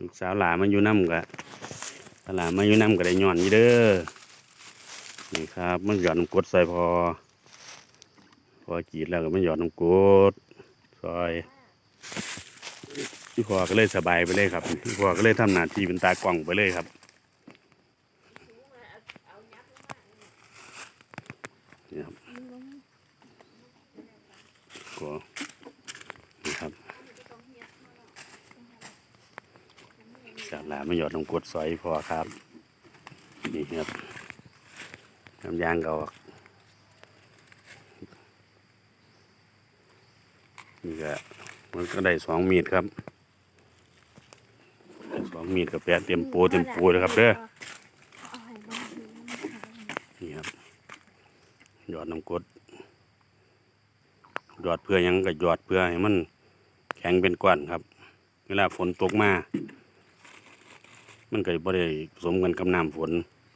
ลูกสาวหลามาอยู่น้ำกะหลามาอยู่น้ำก็ได้ย้อนอยู่เด้อนี่ครับ มันหย่อนน้ำกดใส่พอ พอกีดแล้วก็มันหย่อนน้ำกดซอยพี่พอก็เลยสบายไปเลยครับพี่พอก็เลยทำหน้าที่เป็นตากล้องไปเลยครับนี่ครับก็นี่ครับ สาลาไม่หยอดลงกดซอยพอครับ นี่ครับน้ำยางก็ออกนี่ก็มันก็ได้สองมีดครับสองมีดกับแปะเต็มปูเต็มปูเลยครับเด้อนี่ครับหยอดน้ำกดหยอดเพื่อยังก็หยอดเพื่อให้มันแข็งเป็นก้อนครับ เวลาฝนตกมา มันก็บ่ได้ผสมกันกับน้ำฝน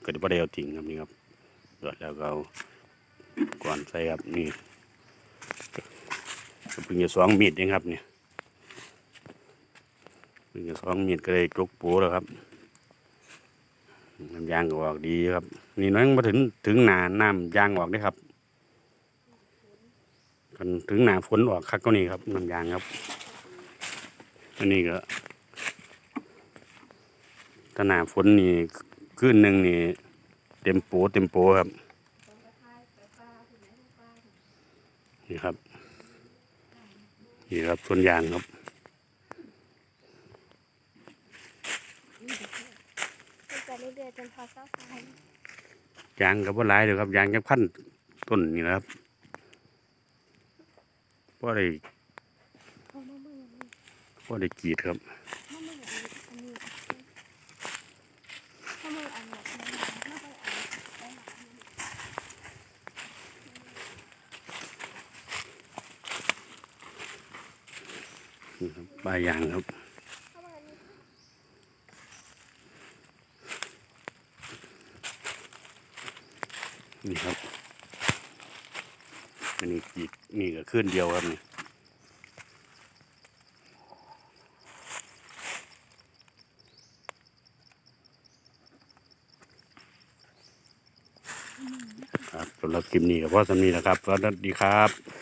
ก็บ่ได้เอาทิ้งครับนี่ครับหยอดแล้วก็เอาก้อนใส่ครับนี่ก็เพิ่งจะสองมีดเองครับเนี่ยเพิ่งจะสองมีดก็ได้จกปูแล้วครับน้ำยางก็ออกดีครับ นี่น้อยมาถึงถึงหนาน้ำยางออกได้ครับกันถึงหนาฝนออกคักก็นี่ครับน้ำยางครับอันนี้ก็ ถ้าหนาฝนนี่ขึ้นหนึ่งนี่ เต็มโปเต็มโปครับ นี่ครับ นี่ครับส่วนยางครับยางกับว่าหลายเดี๋ยครับยางจักพันต้นนี่นะครับพอได้เขามาเมื่อได้กีดครับ ครับปลายางครับนี่ครับอันนี้กรีดนี่ก็ขึ้นเดียวครับนี่ ครับสำหรับคลิปนี้ก็พอสำนีนะครับสวัสดีครับ